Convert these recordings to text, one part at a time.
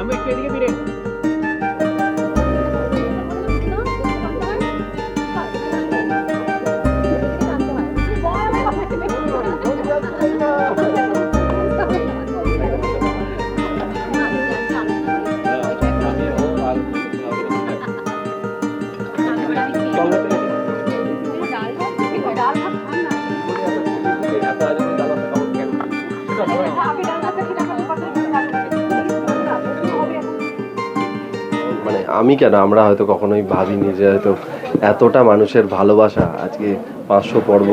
আমি একটু এদিকে ফিরে মানে আমি কেন? আমরা হয়তো কখনোই ভাবিনি যে হয়তো এতটা মানুষের ভালোবাসা আজকে পাঁচশো পর্ব,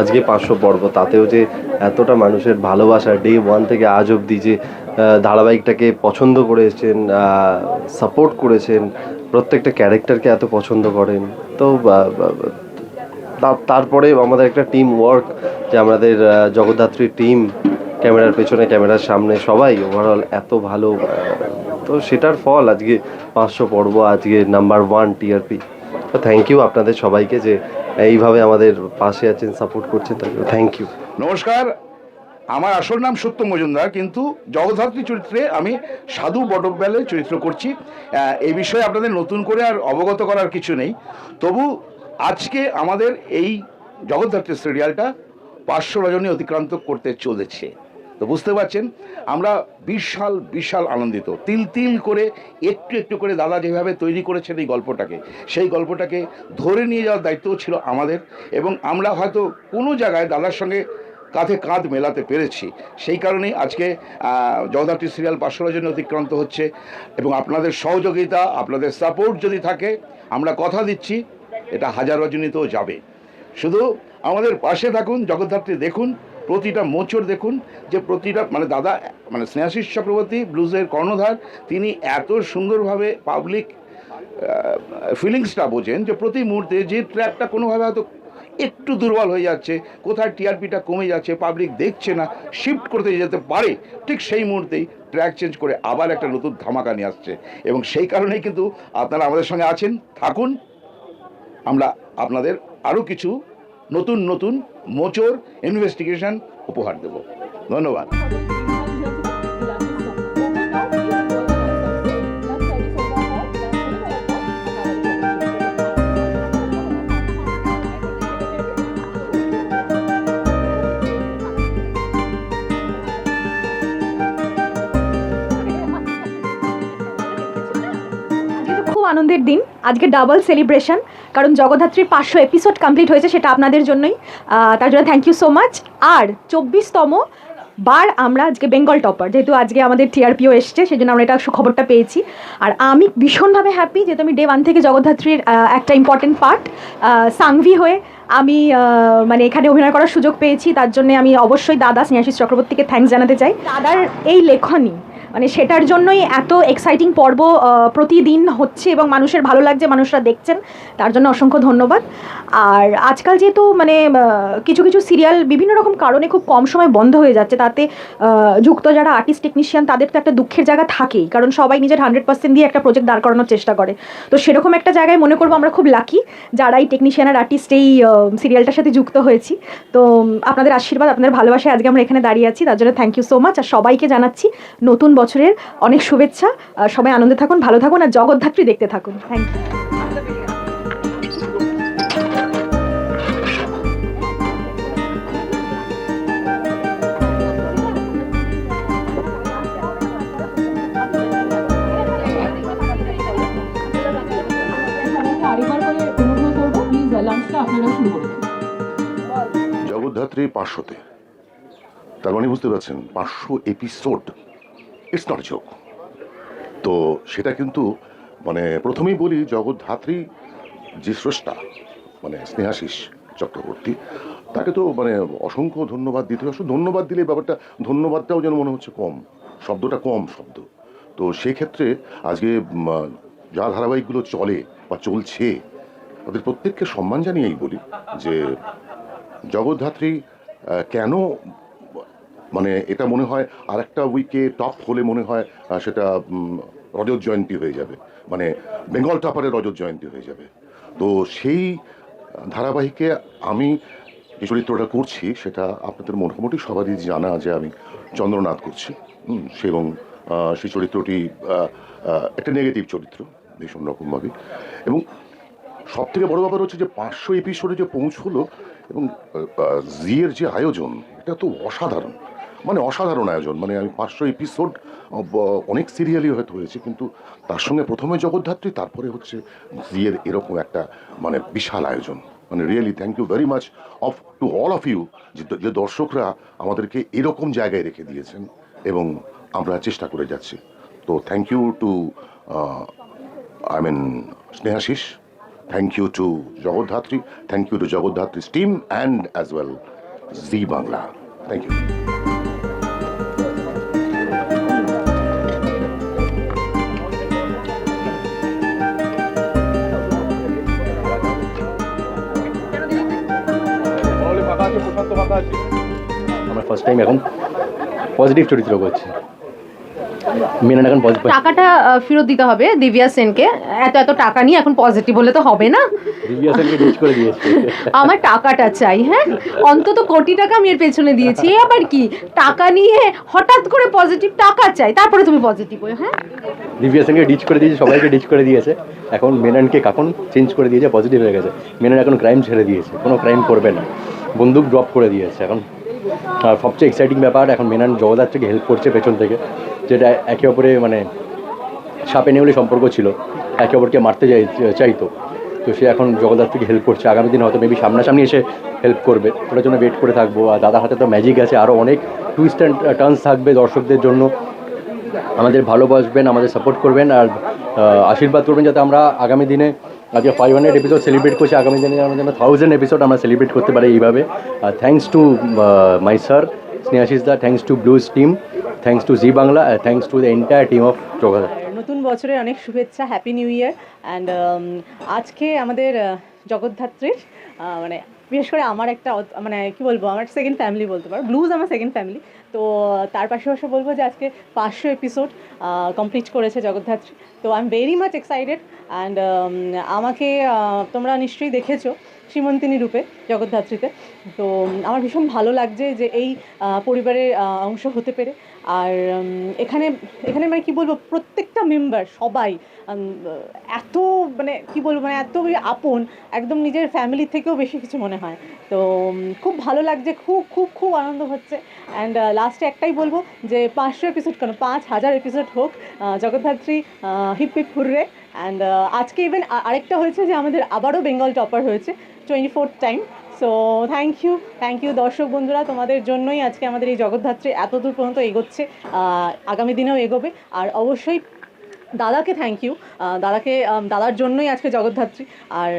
আজকে পাঁচশো পর্ব, তাতেও যে এতটা মানুষের ভালোবাসা ডে ওয়ান থেকে আজ অবধি যে ধারাবাহিকটাকে পছন্দ করে করেছেন সাপোর্ট করেছেন, প্রত্যেকটা ক্যারেক্টারকে এত পছন্দ করেন, তো তারপরে আমাদের একটা টিম ওয়ার্ক যে আমাদের জগদ্ধাত্রীর টিম ক্যামেরার পেছনে ক্যামেরার সামনে, সবাই ওভারঅল এত ভালো তো সেটার ফল আজকে পাঁচশো পর্ব আজকে নাম্বার ওয়ান টিআরপি তো থ্যাংক ইউ আপনাদের সবাইকে যে এইভাবে আমাদের পাশে আছেন সাপোর্ট করছেন থ্যাংক ইউ নমস্কার, আমার আসল নাম সত্য মজুমদার, কিন্তু জগদ্ধাত্রী চরিত্রে আমি সাধু বটব্যালের চরিত্র করছি। এই বিষয়ে আপনাদের নতুন করে আর অবগত করার কিছু নেই। তবু আজকে আমাদের এই জগদ্ধাত্রী সিরিয়ালটা পাঁচশো রজনী অতিক্রান্ত করতে চলেছে। তো বুঝতে পারছেন? আমরা বিশাল বিশাল আনন্দিত। তিল তিল করে একটু একটু করে দাদা যেভাবে তৈরি করেছেন এই গল্পটাকে, সেই গল্পটাকে ধরে নিয়ে যাওয়ার দায়িত্বও ছিল আমাদের এবং আমরা হয়তো কোনো জায়গায় দাদার সঙ্গে কাঁধে কাঁধ মেলাতে পেরেছি। সেই কারণেই আজকে জগদ্ধাত্রী সিরিয়াল পাঁচশো রজনী অতিক্রান্ত হচ্ছে এবং আপনাদের সহযোগিতা, আপনাদের সাপোর্ট যদি থাকে, আমরা কথা দিচ্ছি, এটা হাজার রজনীতেও যাবে। শুধু আমাদের পাশে থাকুন, জগদ্ধাত্রী দেখুন প্রতিটা মোচড় দেখুন, যে প্রতিটা মানে দাদা মানে স্নেহাশিস চক্রবর্তী, ব্লুজের কর্ণধার, তিনি এত সুন্দরভাবে পাবলিক ফিলিংসটা বোঝেন যে প্রতি মুহূর্তে যে ট্র্যাকটা কোনোভাবে হয়তো একটু দুর্বল হয়ে যাচ্ছে, কোথায় টিআরপিটা কমে যাচ্ছে পাবলিক দেখছে না শিফট করতে যেতে পারে, ঠিক সেই মুহূর্তেই ট্র্যাক চেঞ্জ করে আবার একটা নতুন ধামাকা নিয়ে আসছে। এবং সেই কারণেই কিন্তু আপনারা আমাদের সঙ্গে আছেন, থাকুন, আমরা আপনাদের আরও কিছু নতুন নতুন মোচর ইনভেস্টিগেশন উপহার দেব। ধন্যবাদ। আনন্দের দিন। আজকে ডাবল সেলিব্রেশন কারণ জগদ্ধাত্রীর পাঁচশো এপিসোড কমপ্লিট হয়েছে, সেটা আপনাদের জন্যই। তার জন্য থ্যাংক ইউ সো মাচ আর চব্বিশতম বার আমরা আজকে বেঙ্গল টপার যেহেতু আজকে আমাদের টিআরপিও এসছে, সেই জন্য আমরা এটা খবরটা পেয়েছি। আর আমি ভীষণভাবে হ্যাপি যেহেতু আমি ডে ওয়ান থেকে জগদ্ধাত্রীর একটা ইম্পর্টেন্ট পার্ট সাংভি হয়ে আমি মানে এখানে অভিনয় করার সুযোগ পেয়েছি। তার জন্য আমি অবশ্যই দাদা, স্নেহাশিস চক্রবর্তীকে থ্যাঙ্কস জানাতে চাই। দাদার এই লেখনী মানে সেটার জন্যই এত এক্সাইটিং পর্ব প্রতিদিন হচ্ছে এবং মানুষের ভালো লাগছে, মানুষরা দেখছেন। তার জন্য অসংখ্য ধন্যবাদ। আর আজকাল যেহেতু মানে কিছু কিছু সিরিয়াল বিভিন্ন রকম কারণে খুব কম সময় বন্ধ হয়ে যাচ্ছে, তাতে যুক্ত যারা আর্টিস্ট টেকনিশিয়ান তাদের তো একটা দুঃখের জায়গা থাকেই, কারণ সবাই নিজের হান্ড্রেড পার্সেন্ট দিয়ে একটা প্রজেক্ট দাঁড় করানোর চেষ্টা করে। তো সেরকম একটা জায়গায় মনে করব আমরা খুব লাকি যারা এই টেকনিশিয়ান আর আর্টিস্ট এই সিরিয়ালটার সাথে যুক্ত হয়েছি। তো, আপনাদের আশীর্বাদ, আপনাদের ভালোবাসায় আজকে আমরা এখানে দাঁড়িয়ে আছি, তার জন্য থ্যাংক ইউ সো মাচ আর সবাইকে জানাচ্ছি, নতুন বছরের অনেক শুভেচ্ছা। সবাই আনন্দে থাকুন, ভালো থাকুন আর জগদ্ধাত্রী দেখতে থাকুন। থ্যাংক ইউ জগদ্ধাত্রী পাঁচশোতে। তার মানে বুঝতে পারছেন, পাঁচশো এপিসোড ইটস নট জোক তো সেটা কিন্তু মানে প্রথমেই বলি, জগদ্ধাত্রী যে স্রষ্টা মানে স্নেহাশিস চক্রবর্তী, তাকে তো মানে অসংখ্য ধন্যবাদ দিতে হয় ধন্যবাদ দিলে ব্যাপারটা, ধন্যবাদটাও যেন মনে হচ্ছে কম, শব্দটা কম শব্দ। তো সেক্ষেত্রে আজকে যা ধারাবাহিকগুলো চলে বা চলছে, তাদের প্রত্যেককে সম্মান জানিয়েই বলি যে, জগদ্ধাত্রী কেন মানে এটা মনে হয় আর একটা উইকে টপ হলে মনে হয় সেটা রজত জয়ন্তী হয়ে যাবে। মানে বেঙ্গল টপারের রজত জয়ন্তী হয়ে যাবে। তো সেই ধারাবাহিকে আমি যে চরিত্রটা করছি, সেটা আপনাদের মোটামুটি সবারই জানা যে আমি চন্দ্রনাথ করছি। এবং সেই চরিত্রটি একটা নেগেটিভ চরিত্র, ভীষণ রকমভাবে। এবং সব থেকে বড় ব্যাপার হচ্ছে যে পাঁচশো এপিসোডে যে পৌঁছলো, এবং জিয়ের যে আয়োজন, এটা তো অসাধারণ। মানে অসাধারণ আয়োজন মানে আমি পাঁচশো এপিসোড অনেক সিরিয়ালই হয়তো হয়েছে, কিন্তু তার সঙ্গে প্রথমে জগদ্ধাত্রী, তারপরে হচ্ছে জিয়ের এরকম একটা মানে বিশাল আয়োজন মানে really thank you very much of to all of you যে দর্শকরা আমাদেরকে এরকম জায়গায় রেখে দিয়েছেন এবং আমরা চেষ্টা করে যাচ্ছি তো thank you to I mean Snehashish. Thank you to Jagaddhatri thank you to Jagaddhatri team and as well Zee Bangla thank you. First time এখন পজিটিভ চরিত্র করছি। মিনান এখন পজিটিভ টাকাটা ফেরত দিতে হবে দিব্যা সেনকে। এত এত টাকা নিয়ে এখন পজিটিভ বলে তো হবে না। দিব্যা সেনকে ডিচ করে দিয়েছে। আমার টাকাটা চাই হ্যাঁ? অন্তত কোটি টাকা আমি এর পেছনে দিয়েছি। এ আবার কি? টাকা নিয়ে হঠাৎ করে পজিটিভ টাকা চাই তারপরে তুমি পজিটিভ হয়ে হ্যাঁ? দিব্যা সেনকে ডিচ করে দিয়েছে সবাইকে ডিচ করে দিয়েছে। এখন মেনানকে কাকন চেঞ্জ করে দিয়েছে পজিটিভ হয়ে গেছে। মেনান এখন ক্রাইম ছেড়ে দিয়েছে কোনো ক্রাইম করবে না। বন্দুক ড্রপ করে দিয়েছে এখন। আর সবচেয়ে এক্সাইটিং ব্যাপার, এখন মেনান জগদ্ধাত্রীকে হেল্প করছে পেছন থেকে, যেটা একে অপরে মানে সাপে নেউলে সম্পর্ক ছিল, একে অপরকে মারতে চাই, চাইতো। তো সে এখন জগদ্ধাত্রীকে হেল্প করছে, আগামী দিন হয়তো মেবি সামনাসামনি এসে হেল্প করবে। ওটার জন্য ওয়েট করে থাকব, আর দাদার হাতে তো ম্যাজিক আছে আরও অনেক টুইস্ট অ্যান্ড টার্নস থাকবে দর্শকদের জন্য। আমাদের ভালোবাসবেন, আমাদের সাপোর্ট করবেন, আর আশীর্বাদ করবেন যাতে আমরা আগামী দিনে আজকে ফাইভ হান্ড্রেড এপিসোড সেলিব্রেট করছি। আগামী দিনে আমরা যেন থাউজেন্ড এপিসোড আমরা সেলিব্রেট করতে পারি এইভাবে। আর thanks to my sir Snehashish da thanks to Blues team thanks to Zee Bangla thanks to the entire team of yoga নতুন বছরের অনেক শুভেচ্ছা হ্যাপি নিউ ইয়ার অ্যান্ড আজকে আমাদের জগদ্ধাত্রীর মানে বিশেষ করে আমার একটা মানে কি বলব, আমার সেকেন্ড ফ্যামিলি বলতে পারো। ব্লুজ আমার সেকেন্ড ফ্যামিলি তো তার পাশাপাশি বলব যে আজকে পাঁচশো এপিসোড কমপ্লিট করেছে জগদ্ধাত্রী। তো I am very much excited and আমাকে তোমরা নিশ্চয়ই দেখেছ। সীমন্তিনী রূপে, জগদ্ধাত্রীতে। তো আমার ভীষণ ভালো লাগছে যে এই পরিবারের অংশ হতে পেরে। আর এখানে এখানে মানে কি বলব, প্রত্যেকটা মেম্বার সবাই এত মানে কি বলব মানে এত আপন, একদম নিজের ফ্যামিলি থেকেও বেশি কিছু মনে হয়। তো খুব ভালো লাগছে, খুব খুব খুব আনন্দ হচ্ছে। অ্যান্ড লাস্টে একটাই বলব যে পাঁচশো এপিসোড কেন, পাঁচ হাজার এপিসোড হোক Jagaddhatri hip hip hurray and আজকে ইভেন আরেকটা হয়েছে যে আমাদের আবারও বেঙ্গল টপার হয়েছে। Twenty fourth time so thank you thank you দর্শক বন্ধুরা তোমাদের জন্যই আজকে আমাদের এই জগদ্ধাত্রী এত দূর পর্যন্ত এগোচ্ছে আগামী দিনেও এগোবে। আর অবশ্যই দাদাকে থ্যাংক ইউ দাদাকে দাদার জন্যই আজকে জগদ্ধাত্রী। আর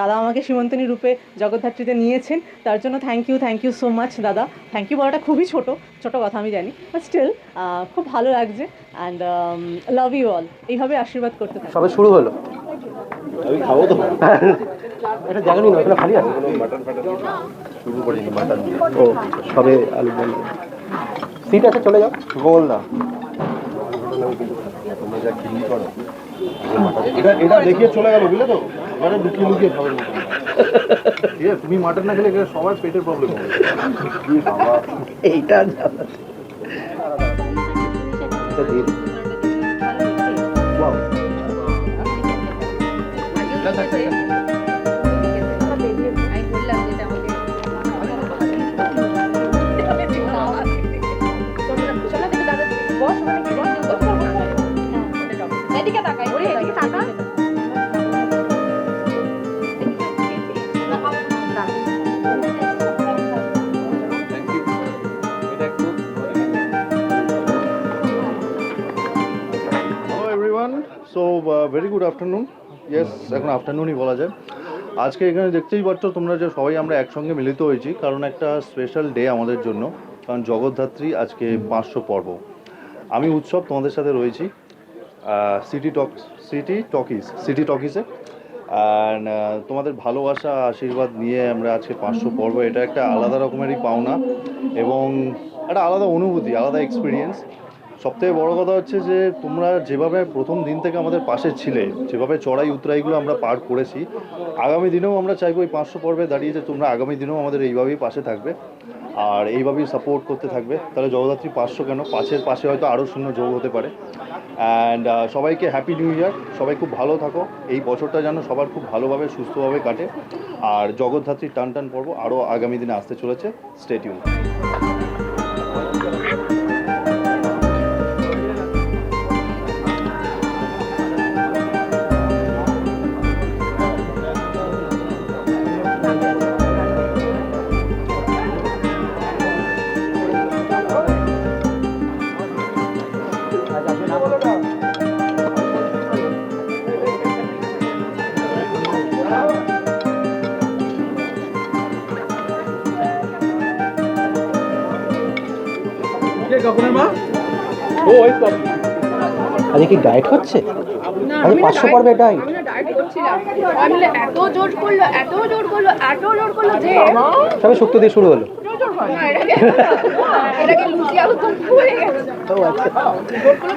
দাদা আমাকে সীমন্তিনী রূপে জগদ্ধাত্রীতে নিয়েছেন তার জন্য thank you thank you so much দাদা। থ্যাংক ইউ বলাটা খুবই ছোট ছোট কথা আমি জানি বাট স্টিল খুব ভালো লাগছে অ্যান্ড লাভ ইউ অল এইভাবে আশীর্বাদ করতে থাকি। সবে শুরু হলো। আমি খাব তো। এটা জায়গা নেই না ওখানে খালি আছে। শুরু করিনি মাটন ও সবে আলু সিট আছে চলে যাও। গোল না এটা এটা দেখিয়ে চলে গেল বুঝলে তো? এবারে লুকিয়ে লুকিয়ে খাবে ঠিক আছে তুমি মাটন না খেলে সবার পেটের প্রবলেম হবে। এইটা জ্বালা। এখন আফটারনুনই বলা যায়। আজকে এখানে দেখতেই পাচ্ছ তোমরা যে সবাই আমরা একসঙ্গে মিলিত হয়েছি, কারণ একটা স্পেশাল ডে আমাদের জন্য, কারণ জগদ্ধাত্রী আজকে পাঁচশো পর্ব। আমি উৎসব তোমাদের সাথে রয়েছি city talk city talkies city টকিসে and তোমাদের ভালোবাসা, আশীর্বাদ নিয়ে আমরা আজকে পাঁচশো পর্ব, এটা একটা আলাদা রকমেরই পাওনা এবং একটা আলাদা অনুভূতি, আলাদা এক্সপিরিয়েন্স সবথেকে বড় কথা হচ্ছে যে তোমরা যেভাবে প্রথম দিন থেকে আমাদের পাশে ছিলে, যেভাবে চড়াই উতরাইগুলো আমরা পার করেছি, আগামী দিনেও আমরা চাইব এই পাঁচশো পর্বে দাঁড়িয়ে যে তোমরা আগামী দিনেও আমাদের এইভাবেই পাশে থাকবে। আর এইভাবেই সাপোর্ট করতে থাকবে। তাহলে জগদ্ধাত্রী পাঁচশো কেন? পাঁচের পাশে হয়তো আরও শূন্য যোগ হতে পারে। অ্যান্ড সবাইকে হ্যাপি নিউ ইয়ার সবাই খুব ভালো থাকো। এই বছরটা যেন সবার খুব ভালোভাবে, সুস্থভাবে কাটে। আর জগদ্ধাত্রীর টান টান পর্ব আরও আগামী দিনে আসতে চলেছে। স্টেটিউন আজকে কি ডায়েট হচ্ছে আমি পাঁচশো পর্বে ডায়েট এত জোর করল এত জোর করল এত জোর করল যে সবে শক্তি দিয়ে শুরু হলো। এটাকে লুচি আলু দম গেছে।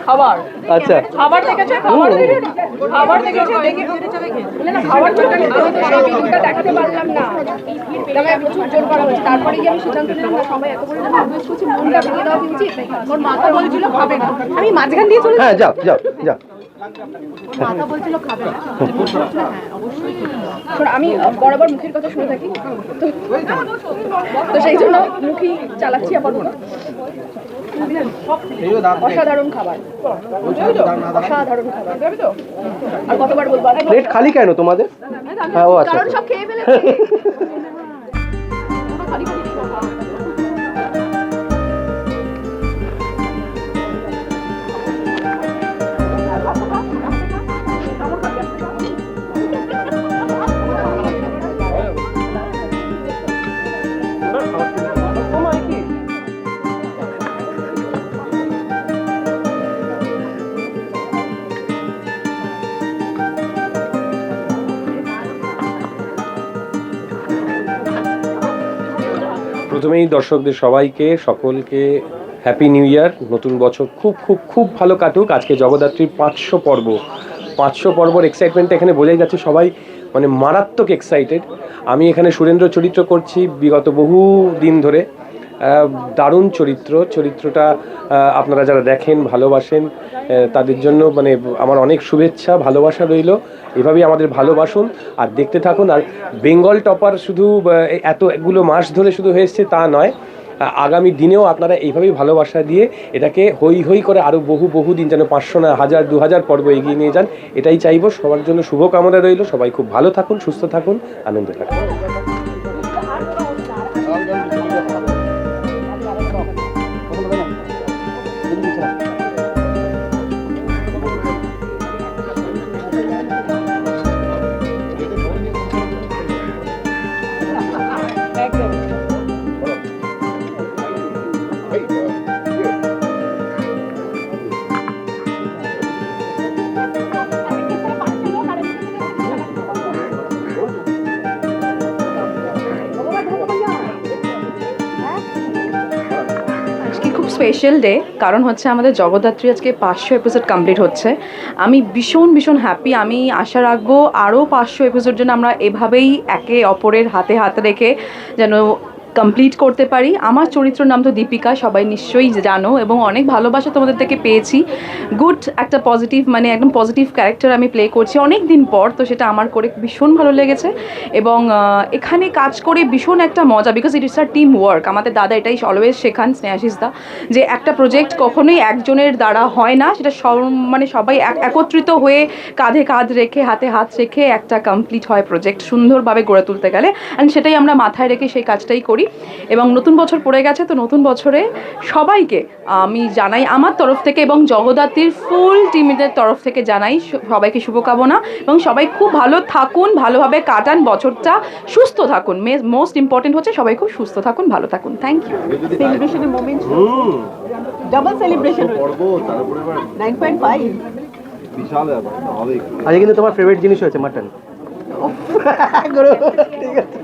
খাবার? আচ্ছা। খাবার দেখেছে? খাবার খাবার দেখেছে? দেখে না খাবার জন্য আমি তো সেই ভিডিওটা দেখাতে পারলাম না। তবে প্রচুর জোর করা হয়েছে তারপরে গিয়ে আমি সিদ্ধান্ত নিলাম না সবাই এত করে জিজ্ঞেস করছি মনটা ভেঙে দেওয়া উচিত ওর মাথা বলছিল খাবে না। আমি মাঝখান দিয়ে চলে হ্যাঁ যাও যাও যাও। মাথা বলছিল খাবে না। হ্যাঁ অবশ্যই শোন আমি বরাবর মুখের কথা শুনে থাকি। তো তো সেই জন্য মুখই চালাচ্ছি আপাতত। অসাধারণ খাবার। অসাধারণ খাবার। আর কতবার বলব? প্লেট খালি কেন তোমাদের? হ্যাঁ ও আচ্ছা কারণ আচ্ছা। সব খেয়ে ফেলেছে। প্রথমেই দর্শকদের সবাইকে, সকলকে হ্যাপি নিউ ইয়ার নতুন বছর খুব খুব খুব ভালো কাটুক। আজকে জগদ্ধাত্রীর পাঁচশো পর্ব। পাঁচশো পর্বর এক্সাইটমেন্ট এখানে বোঝাই যাচ্ছে সবাই মানে মারাত্মক এক্সাইটেড আমি এখানে সুরেন্দ্র চরিত্র করছি বিগত বহু দিন ধরে। দারুণ চরিত্র। চরিত্রটা আপনারা যারা দেখেন, ভালোবাসেন তাদের জন্য মানে আমার অনেক শুভেচ্ছা, ভালোবাসা রইল। এভাবেই আমাদের ভালোবাসুন। আর দেখতে থাকুন, আর বেঙ্গল টপার শুধু এতগুলো মাস ধরে শুধু হয়েছে তা নয় আগামী দিনেও আপনারা এইভাবেই ভালোবাসা দিয়ে এটাকে হই হই করে আরও বহু বহু দিন যেন পাঁচশো না, হাজার, দু হাজার পর্ব এগিয়ে নিয়ে যান। এটাই চাইব। সবার জন্য শুভকামনা রইল। সবাই খুব ভালো থাকুন, সুস্থ থাকুন, আনন্দে থাকুন। স্পেশাল ডে কারণ হচ্ছে আমাদের জগদ্ধাত্রী আজকে পাঁচশো এপিসোড কমপ্লিট হচ্ছে। আমি ভীষণ ভীষণ হ্যাপি আমি আশা রাখব আরও পাঁচশো এপিসোড যেন আমরা এভাবেই একে অপরের হাতে হাত রেখে যেন কমপ্লিট করতে পারি। আমার চরিত্র নাম তো দীপিকা, সবাই নিশ্চয়ই জানো এবং অনেক ভালোবাসা তোমাদের থেকে পেয়েছি। গুড একটা পজিটিভ মানে একদম পজিটিভ ক্যারেক্টার আমি প্লে করছি অনেক দিন পর, তো সেটা আমার করে ভীষণ ভালো লেগেছে এবং এখানে কাজ করে ভীষণ একটা মজা because it is our team work আমাদের দাদা এটাই অলওয়েজ শেখান, স্নেহাশিস দা, যে একটা প্রজেক্ট কখনোই একজনের দ্বারা হয় না, সেটা সব মানে সবাই এক- একত্রিত হয়ে কাঁধে কাঁধ রেখে, হাতে হাত রেখে একটা কমপ্লিট হয় প্রজেক্ট সুন্দরভাবে গড়ে তুলতে গেলে। অ্যান্ড সেটাই আমরা মাথায় রেখে সেই কাজটাই করি। এবং নতুন বছর পড়ে গেছে তো নতুন বছরে সবাইকে আমি জানাই আমার তরফ থেকে এবং জগদ্ধাত্রীর ফুল টিমের তরফ থেকে জানাই সবাইকে শুভকামনা এবং সবাই খুব ভালো থাকুন ভালোভাবে কাটান বছরটা সুস্থ থাকুন। মোস্ট ইম্পর্টেন্ট হচ্ছে সবাই খুব সুস্থ থাকুন ভালো থাকুন। থ্যাংক ইউ সেলিব্রেশনের মোমেন্ট ডাবল সেলিব্রেশন পর্ব তারপরে আবার নাইন পয়েন্ট ফাইভ বিশাল ব্যাপার হবে আজকে কিন্তু তোমার ফেভারিট জিনিস হয়েছে মাটন ঠিক আছে।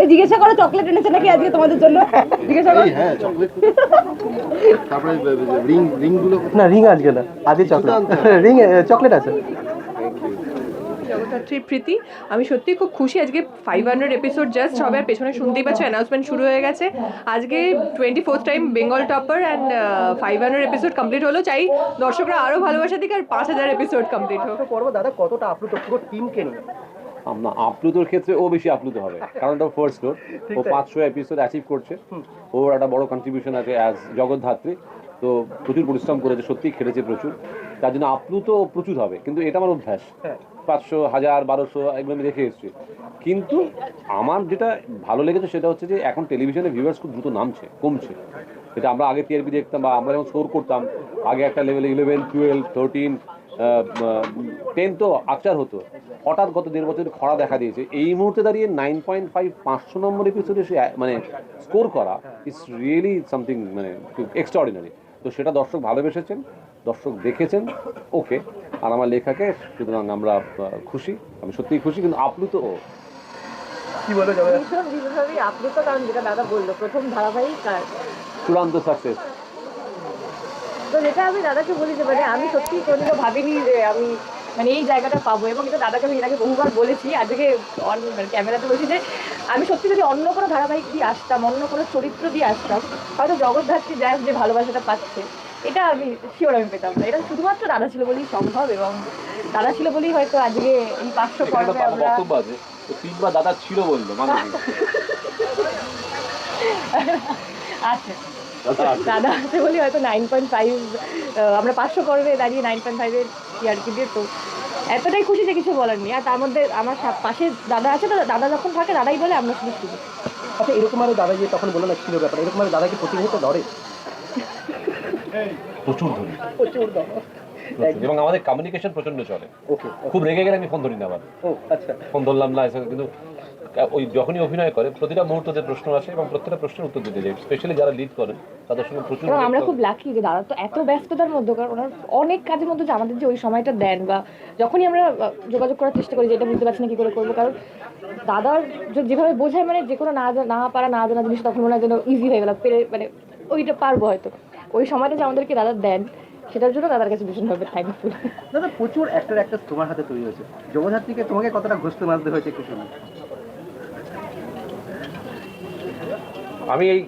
এই জিজ্ঞাসা করো চকলেট এনেছে নাকি আজকে তোমাদের জন্য? জিজ্ঞাসা করো। হ্যাঁ চকলেট তারপরে রিং রিংগুলো না রিং আজকে না আজকে চকলেট রিং চকলেট আছে। জগদ্ধাত্রী প্রীতি আমি সত্যি খুব খুশি আজকে ফাইভ হান্ড্রেড এপিসোড জাস্ট সবার পেছনে শুনতেই পাচ্ছ অ্যানাউন্সমেন্ট শুরু হয়ে গেছে। আজকে twenty fourth time Bengal topper and five hundred episode complete হলো। চাই দর্শকরা আরও ভালোবাসা দিক আর পাঁচ হাজার এপিসোড কমপ্লিট হোক। পর্ব দাদা কতটা আপ্লুত পুরো টিমকে নিয়ে। আপ্লুতর ক্ষেত্রে ও বেশি আপ্লুত হবে। কারণ ওটা ফার্স্ট ওর ও পাঁচশো এপিসোড অ্যাচিভ করছে। ওর একটা বড় কন্ট্রিবিউশন আছে অ্যাজ জগৎধাত্রী তো প্রচুর পরিশ্রম করেছে সত্যিই খেলেছে প্রচুর। তার জন্য আপ্লুত ও প্রচুর হবে। কিন্তু এটা আমার অভ্যাস। পাঁচশো হাজার বারোশো এগুলো আমি দেখে এসেছি। কিন্তু আমার যেটা ভালো লেগেছে সেটা হচ্ছে যে এখন টেলিভিশনে ভিউয়ার্স খুব দ্রুত নামছে কমছে। এটা আমরা আগে টিআরপি দেখতাম বা আমরা যখন স্কোর করতাম আগে একটা লেভেলে ইলেভেন টুয়েলভ থার্টিন টেন তো আচার হতো। হঠাৎ গত দেড় বছর খরা দেখা দিয়েছে। এই মুহূর্তে দাঁড়িয়ে নাইন পয়েন্ট ফাইভ পাঁচশো নম্বর এপিসোডে সে মানে স্কোর করা ইটস রিয়েলি সামথিং মানে এক্সট্রাঅর্ডিনারি তো সেটা দর্শক ভালোবেসেছেন দর্শক দেখেছেন ওকে আর আমার লেখাকে সুতরাং আমরা খুশি আমি সত্যিই খুশি কিন্তু আপ্লুত ও। কি বলো জগদ্ধাত্রী ভীষণ ভীষণভাবেই আপ্লুত কারণ যেটা দাদা বলল প্রথম ধারাবাহিক আর চূড়ান্ত সাকসেস তো যেটা আমি দাদাকে বলি যে মানে আমি সত্যি কোনোদিনও ভাবিনি যে আমি মানে এই জায়গাটা পাবো। এবং এটা দাদাকে আমি আগে বহুবার বলেছি। আজকে মানে ক্যামেরাতে বলছি যে আমি সত্যি যদি অন্য কোনো ধারাবাহিক দিয়ে আসতাম অন্য কোনো চরিত্র দিয়ে আসতাম হয়তো জগৎধাত্রী দেখ যে ভালোবাসাটা পাচ্ছে এটা আমি শিওর আমি পেতাম না। এটা শুধুমাত্র দাদা ছিল বলেই সম্ভব এবং দাদা ছিল বলেই হয়তো আজকে এই পাঁচশো পর্বে আমরা তিনবার দাদা ছিল বলল মানে আচ্ছা। দাদা আছে বলি হয়তো নাইন পয়েন্ট ফাইভ আমরা পাঁচশো পর্বে দাঁড়িয়ে নাইন পয়েন্ট ফাইভের টিআরপি দিয়ে তো এতটাই খুশি যে কিছু বলার নেই। আর তার মধ্যে আমার পাশে দাদা আছে তো দাদা যখন থাকে দাদাই বলে আমরা শুধু শুধু। আচ্ছা এরকম আরও দাদা যে তখন বলল না ছিল ব্যাপার। এরকম আরও দাদাকে প্রতিনিয়ত ধরে? প্রচুর ধরি। প্রচুর ধরে। এবং আমাদের কমিউনিকেশন প্রচণ্ড চলে। ওকে খুব রেগে গেলে আমি ফোন ধরি না আবার। ও আচ্ছা। ফোন ধরলাম না এসে কিন্তু ওই যখনই অভিনয় করে প্রতিটা মুহূর্তে প্রশ্ন আসে এবং প্রত্যেকটা প্রশ্নের উত্তর দিতে যাই স্পেশালি যারা লিড করেন তাদের সঙ্গে প্রচুর আমরা খুব লাকি যে দাদা তো এত ব্যস্ততার মধ্যে কারণ ওনার অনেক কাজের মধ্যে যে আমাদের যে ওই সময়টা দেন বা যখনই আমরা যোগাযোগ করার চেষ্টা করি যে এটা বুঝতে পারছি না কী করে করব কারণ দাদার যেভাবে বোঝায় মানে যে কোনো না না পারা না জানা জিনিস তখন মনে হয় যেন ইজি হয়ে গেল। পেরে মানে ওইটা পারব হয়তো। ওই সময়টা যে আমাদেরকে দাদা দেন সেটার জন্য দাদার কাছে ভীষণভাবে থ্যাঙ্কফুল দাদা প্রচুর অ্যাক্টর অ্যাক্ট্রেস তোমার হাতে তৈরি হয়েছে। জগদ্ধাত্রীকে তোমাকে কতটা ঘুষতে মারতে হয়েছে একটু শুনি। আমি এই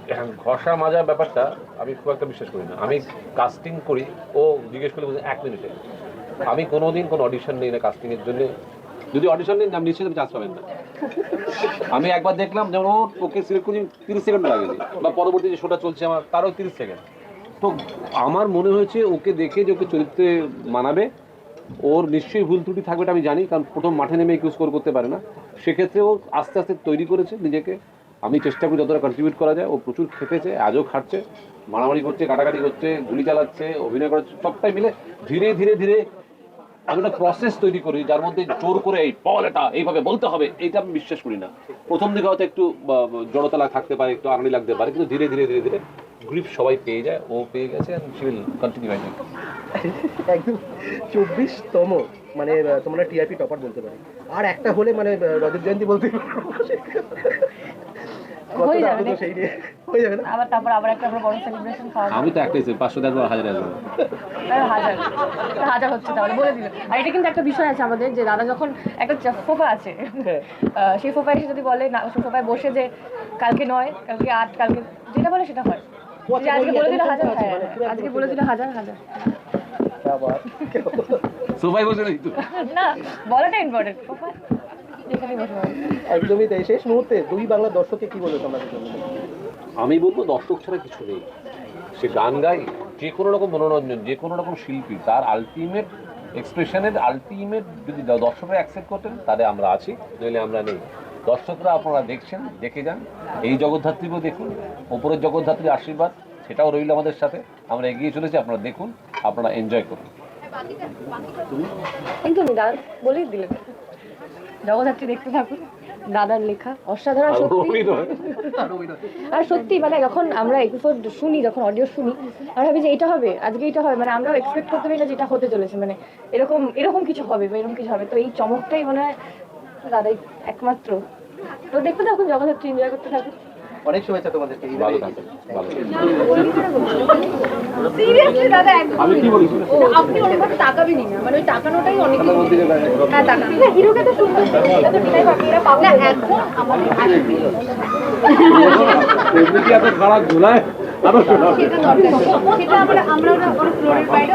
ঘষা মাজা ব্যাপারটা আমি খুব একটা বিশ্বাস করি না। আমি কাস্টিং করি, ও জিজ্ঞেস করলে বলছে, এক মিনিটে আমি কোনো দিন কোনো অডিশন নিই না কাস্টিং এর জন্য। যদি অডিশন নেই নাম নিশ্চিত চান্স পাবেন না। আমি একবার দেখলাম, যেমন ও ওকে সিলেক্ট করছি, তিরিশ সেকেন্ড লাগেনি, বা পরবর্তী যে শোটা চলছে আমার, তারও তিরিশ সেকেন্ড তো আমার মনে হয়েছে ওকে দেখে যে ওকে চরিত্রে মানাবে, ওর নিশ্চয়ই ভুল ত্রুটি থাকবে আমি জানি, কারণ প্রথম মাঠে নেমে কেউ স্কোর করতে পারে না। সেক্ষেত্রে ও আস্তে আস্তে তৈরি করেছে নিজেকে। আমি চেষ্টা করি যতটা কন্ট্রিবিউট করা যায়। ও প্রচুর খেটেছে আজও খাটছে মারামারি করছে কাটাকাটি করছে গুলি চালাচ্ছে অভিনয় করছে সবটাই মিলে ধীরে ধীরে ধীরে আমি একটা প্রসেস তৈরি করি যার মধ্যে জোর করে এই বল এটা এইভাবে বলতে হবে এইটা আমি বিশ্বাস করি না। প্রথম দিকে হয়তো একটু বা, জড়তা লাগ থাকতে পারে একটু আঙুলি লাগতে পারে কিন্তু ধীরে ধীরে ধীরে ধীরে গ্রিপ সবাই পেয়ে যায় ও পেয়ে গেছে কন্টিনিউ একদম চব্বিশতম মানে তোমরা টিআরপি টপার বলতে পারি। আর একটা হলে মানে রজত জয়ন্তী বলতে হয়ে যাবে হয়ে যাবে আবার তারপর আবার একটা বড় সেলিব্রেশন খাওয়া আমি তো একটাই পাঁচশো দেখব হাজার আসব হাজার। হাজার হচ্ছে তাহলে বলে দিল আর এটা কিন্তু একটা বিষয় আছে আমাদের যে দাদা যখন একটা চা- আছে সেই ফোফা এসে যদি বলে না সেই বসে যে কালকে নয় কালকে আট কালকে যেটা বলে সেটা হয়। যে আজকে বলে দিলে হাজার হ্যাঁ আজকে বলে দিলে হাজার হাজার। বসে না বলাটা ইম্পর্টেন্ট একদমই তাই। শেষ মুহূর্তে দুই বাংলা দর্শককে কি বলবে তোমরা দুজন? আমি বলব দর্শক ছাড়া কিছু নেই। সে গান গায় যে কোনো রকম মনোরঞ্জন যে কোনো রকম শিল্পী তার আলটিমেট এক্সপ্রেশনের আলটিমেট যদি দর্শকরা অ্যাকসেপ্ট করতেন তাহলে আমরা আছি নইলে আমরা নেই। দর্শকরা আপনারা দেখছেন দেখে যান। এই জগদ্ধাত্রীকেও দেখুন ওপরের জগদ্ধাত্রীর আশীর্বাদ সেটাও রইল আমাদের সাথে। আমরা এগিয়ে চলেছি আপনারা দেখুন আপনারা এনজয় করুন। একদমই দাদা বলেই দিলেন। জগদ্ধাত্রী দেখতে থাকুন দাদার লেখা অসাধারণ আর সত্যি। আর সত্যি মানে যখন আমরা এপিসোড শুনি যখন অডিও শুনি আর ভাবি যে এটা হবে আজকে এটা হবে মানে আমরাও এক্সপেক্ট করতে পারি না যেটা হতে চলেছে মানে এরকম এরকম কিছু হবে বা এরকম কিছু হবে। তো এই চমকটাই মনে হয় দাদাই একমাত্র। তো দেখতে থাকুন জগদ্ধাত্রী এনজয় করতে থাকুন। অনেক শুভেচ্ছা তোমাদেরকে। সিরিয়াসলি দাদা একদম আপনি ওরকম তাকাবেনই না। মানে ওই তাকানোটাই অনেক হ্যাঁ তাকান। না হিরোকে তো সুন্দর এটা তো বিদায় ভাবি এরা পাবো না এখন আমাদের আসবে খারাপ ঝোলায় সেটা আমরা ফ্লোরের বাইরে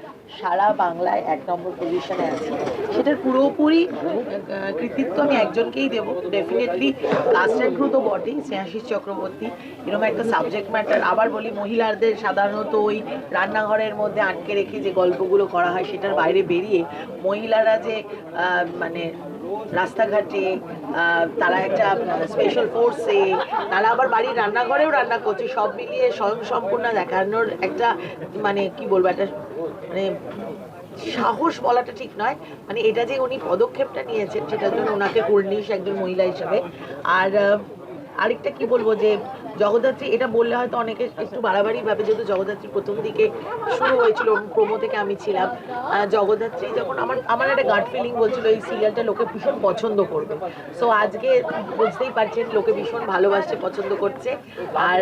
সারা বাংলায় এক নম্বর পজিশনে আছে। সেটার পুরোপুরি কৃতিত্ব আমি একজনকেই দেব। ডেফিনেটলি কাস্ট তো বটেই স্নেহাশিস চক্রবর্তী। এরকম একটা সাবজেক্ট ম্যাটার আবার বলি, মহিলাদের সাধারণত ওই রান্নাঘরের মধ্যে আটকে রেখে যে গল্পগুলো করা হয়, সেটার বাইরে বেরিয়ে মহিলারা যে মানে রাস্তাঘাটে তারা একটা স্পেশাল ফোর্সে তারা আবার বাড়ির রান্নাঘরেও রান্না করছে। সব মিলিয়ে স্বয়ং সম্পূর্ণ দেখানোর একটা মানে কি বলব, একটা সাহস বলাটা ঠিক নয়। মানে এটা যে উনি পদক্ষেপটা নিয়েছেন, সেটার জন্য ওনাকে কর্নিশ একজন মহিলা হিসাবে। আর আরেকটা কি বলব যে জগদ্ধাত্রী, এটা বললে হয়তো অনেকে একটু বাড়াবাড়ি ভাবে, যেহেতু জগদ্ধাত্রী প্রথম দিকে শুরু হয়েছিল প্রোমো থেকে আমি ছিলাম। জগদ্ধাত্রী যখন আমার আমার একটা গার্ড ফিলিং বলছিল, এই সিরিয়ালটা লোকে ভীষণ পছন্দ করবে। সো আজকে বুঝতেই পারছেন, লোকে ভীষণ ভালোবাসছে, পছন্দ করছে। আর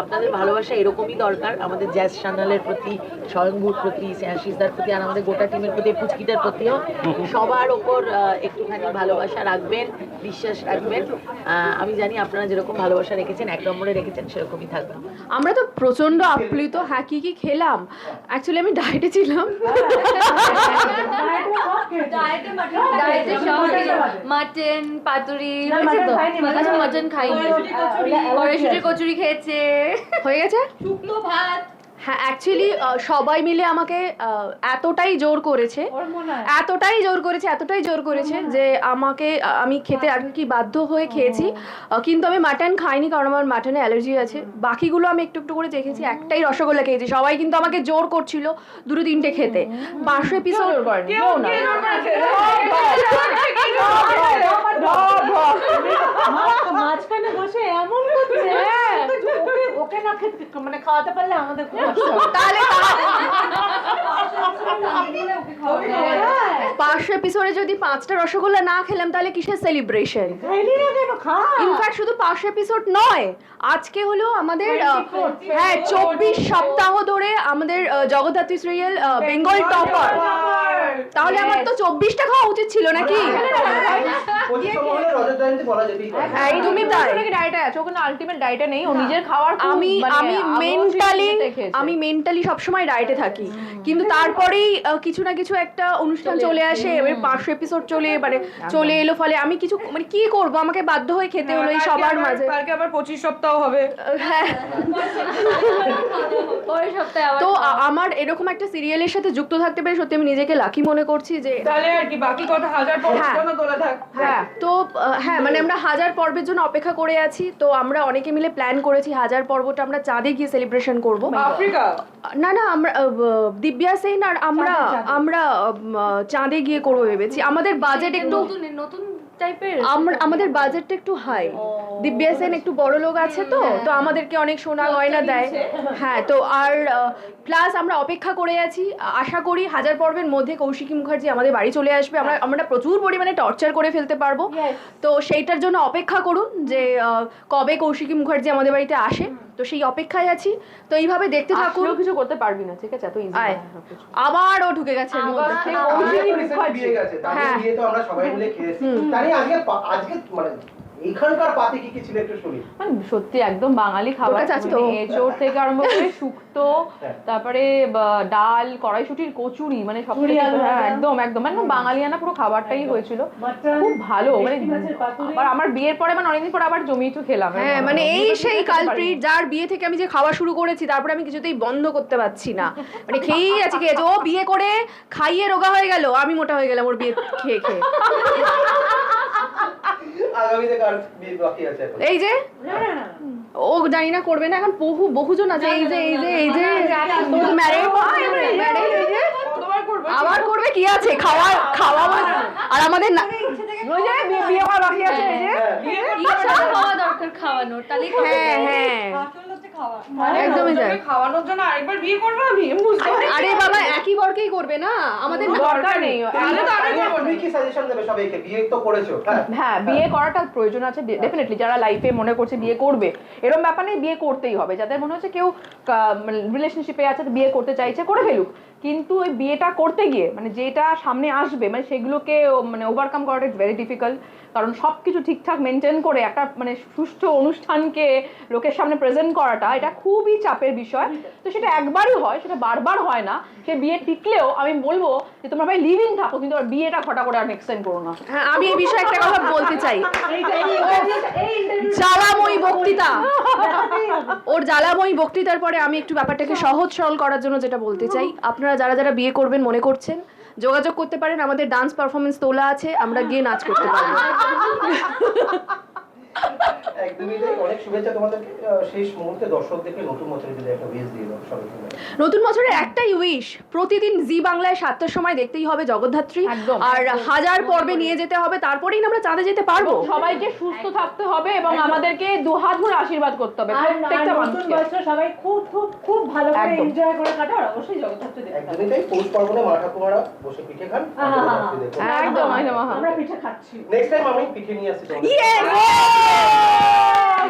আপনাদের ভালোবাসা এরকমই দরকার। আমাদের জ্যাজ চ্যানেলের প্রতি, স্বয়ংভূর প্রতি শ্রেয়াশিসদার প্রতি, আর আমাদের গোটা টিমের প্রতি, পুচকিটার প্রতিও সবার ওপর একটুখানি ভালোবাসা রাখবেন, বিশ্বাস রাখবেন। আমি জানি আপনারা যেরকম ভালোবাসা রেখেছেন এক নম্বরে রেখেছেন সেরকমই থাকবে। আমরা তো প্রচণ্ড আপ্লুত হ্যাঁ কি কি খেলাম? অ্যাকচুয়ালি আমি ডায়েটে ছিলাম। মাটন পাতুরি আচ্ছা মাটন খাইনি। কড়াইশুটির কচুরি খেয়েছে। হয়ে গেছে? শুকনো ভাত। হ্যাঁ অ্যাকচুয়ালি সবাই মিলে আমাকে এতটাই জোর করেছে এতটাই জোর করেছে এতটাই জোর করেছে যে আমাকে আমি খেতে আর কি বাধ্য হয়ে খেয়েছি কিন্তু আমি মাটন খাইনি কারণ আমার মাটনে অ্যালার্জি আছে। বাকিগুলো আমি একটু একটু করে দেখেছি একটাই রসগোল্লা খেয়েছি। সবাই কিন্তু আমাকে জোর করছিল দুটো তিনটে খেতে। পাঁচশো এপিসোড মাঝখানে বসে এমন করছে ওকে ওকে না খেতে মানে খাওয়াতে পারলে আমাদের খুব তাহলে পাঁচশো এপিসোডে যদি পাঁচটা রসগোল্লা না খেলাম তাহলে কিসের সেলিব্রেশন খাইলি না ইনফ্যাক্ট শুধু পাঁচশো এপিসোড নয় আজকে হলো আমাদের হ্যাঁ চব্বিশ সপ্তাহ ধরে আমাদের জগদ্ধাত্রী সিরিয়াল বেঙ্গল টপার তাহলে আমার তো চব্বিশটা খাওয়া উচিত ছিল নাকি একদমই তাই ডায়েটে আছে ও কোনো আলটিমেট ডায়েটে নেই ও নিজের খাওয়ার আমি মানে আমি মেন্টালি আমি মেন্টালি সবসময় ডায়েটে থাকি কিন্তু তারপরেই কিছু না কিছু একটা অনুষ্ঠান চলে আসে এবার পাঁচশো এপিসোড চলে মানে চলে এলো ফলে আমি কিছু মানে কি করব আমাকে বাধ্য হয়ে খেতে হলো এই সবার মাঝে কালকে আবার পঁচিশ সপ্তাহ হবে হ্যাঁ তো আমার এরকম একটা সিরিয়ালের সাথে যুক্ত থাকতে পেরে সত্যি আমি নিজেকে লাকি মনে করছি যে তাহলে আর কি বাকি কথা হাজার পর্বের হ্যাঁ। জন্য তোলা থাক। হ্যাঁ তো হ্যাঁ মানে আমরা হাজার পর্বের জন্য অপেক্ষা করে আছি তো আমরা অনেকে মিলে প্ল্যান করেছি হাজার পর্বটা আমরা চাঁদে গিয়ে সেলিব্রেশন করব। আফ্রিকা? না না আমরা দিব্যা সেন আর আমরা আমরা চাঁদে গিয়ে করব ভেবেছি। আমাদের বাজেট একটু নতুন নতুন টাইপের আমরা আমাদের বাজেটটা একটু হাই দিব্যা সেন একটু বড় লোক আছে তো তো আমাদেরকে অনেক সোনা গয়না দেয়। হ্যাঁ তো আর প্লাস আমরা অপেক্ষা করে আছি। আশা করি হাজার পর্বের মধ্যে কৌশিকী মুখার্জি আমাদের বাড়ি চলে আসবে। আমরা আমরা প্রচুর পরিমাণে টর্চার করে ফেলতে পারব। তো সেইটার জন্য অপেক্ষা করুন যে কবে কৌশিকী মুখার্জি আমাদের বাড়িতে আসে। তো সেই অপেক্ষায় আছি। তো এইভাবে দেখতে থাকুন। কিছু করতে পারবি না ঠিক আছে? এত ইজি আয়। আবার ও ঢুকে গেছে বিয়ে হ্যাঁ। আমরা সবাই মিলে খেয়েছি। আজকে আজকে মানে এখানকার পাতে কি কি ছিল একটু শুনি। মানে সত্যি একদম বাঙালি খাবার তো? মানে এঁচোড় থেকে আরম্ভ করে শুক্তো তারপরে ডাল কড়াইশুটির কচুরি মানে সব হ্যাঁ একদম একদম। মানে বাঙালিয়ানা পুরো খাবারটাই হয়েছিল। খুব ভালো মানে আবার আমার বিয়ের পরে মানে অনেকদিন পর আবার জমিয়েছু খেলাম। হ্যাঁ মানে এই সেই কালপ্রিট যার বিয়ে থেকে আমি যে খাওয়া শুরু করেছি তারপরে আমি কিছুতেই বন্ধ করতে পারছি না। মানে খেয়েই আছে খেয়েছে ও বিয়ে করে খাইয়ে রোগা হয়ে গেল আমি মোটা হয়ে গেলাম ওর বিয়ে খেয়ে খেয়ে। আগামীতে কার বিয়ে বাকি আছে এই যে? ও জানি না করবে না এখন বহু বহুজন আছে এই যে এই যে এই যে। আবার করবে? কি আছে? খাওয়া খাওয়া আর আমাদের না বিয়ে- হওয়া বাকি আছে খাওয়ানোর তাহলে হ্যাঁ হ্যাঁ। একদমই তাই। খাওয়ানোর জন্য আরেকবার বিয়ে করব আমি? আরে বাবা একই বরকেই করবে না। আমাদের দরকার নেই। তাহলে তো আরেকবার তুমি কি সাজেশন দেবে সবাইকে? বিয়ে তো করেছ হ্যাঁ। হ্যাঁ বিয়ে করাটা প্রয়োজন আছে ডেফিনেটলি যারা লাইফে মনে করছে বিয়ে করবে। এরকম ব্যাপার নেই বিয়ে করতেই হবে। যাদের মনে হচ্ছে কেউ রিলেশনশিপে আছে বিয়ে করতে চাইছে করে ফেলুক। কিন্তু ওই বিয়েটা করতে গিয়ে মানে যেটা সামনে আসবে মানে সেগুলোকে মানে ওভারকাম করাটা ইটস ভেরি ডিফিকাল্ট কারণ সব কিছু ঠিকঠাক মেনটেন করে একটা মানে সুষ্ঠু অনুষ্ঠানকে লোকের সামনে প্রেজেন্ট করাটা এটা খুবই চাপের বিষয়। তো সেটা একবারই হয় সেটা বারবার হয় না। সে বিয়ে টিকলেও আমি বলব যে তোমরা ভাই লিভিং থাকো কিন্তু আর বিয়েটা ঘটা করে আর এক্সটেন্ড করো না। হ্যাঁ আমি এই বিষয়ে একটা কথা বলতে চাই। বক্তৃতা। ওর জ্বালাময়ী বক্তৃতার পরে আমি একটু ব্যাপারটাকে সহজ সরল করার জন্য যেটা বলতে চাই। আপনারা যারা যারা বিয়ে করবেন মনে করছেন যোগাযোগ করতে পারেন। আমাদের ডান্স পারফরমেন্স তোলা আছে আমরা গিয়ে নাচ করতে পারব। নতুন বছরে। নতুন বছরের একটাই উইশ প্রতিদিন জি বাংলায় সাতটার সময় দেখতেই হবে জগদ্ধাত্রী। আর হাজার পর্বে নিয়ে যেতে হবে তারপরেই আমরা চাঁদে যেতে পারব। সবাইকে সুস্থ থাকতে হবে এবং আমাদেরকে দু হাত ভরে আশীর্বাদ করতে হবে। প্রত্যেকটা মানুষকে। সবাই খুব খুব খুব ভালো করে এনজয় করে কাটা আর অবশ্যই জগদ্ধাত্রী দেখতে। একদমই তাই পৌষ পার্বণে মা ঠাকুমারা বসে পিঠে খান একদম আমরা পিঠে খাচ্ছি। নেক্সট টাইম আমি পিঠে নিয়ে আসছি তোমাদের। Gol!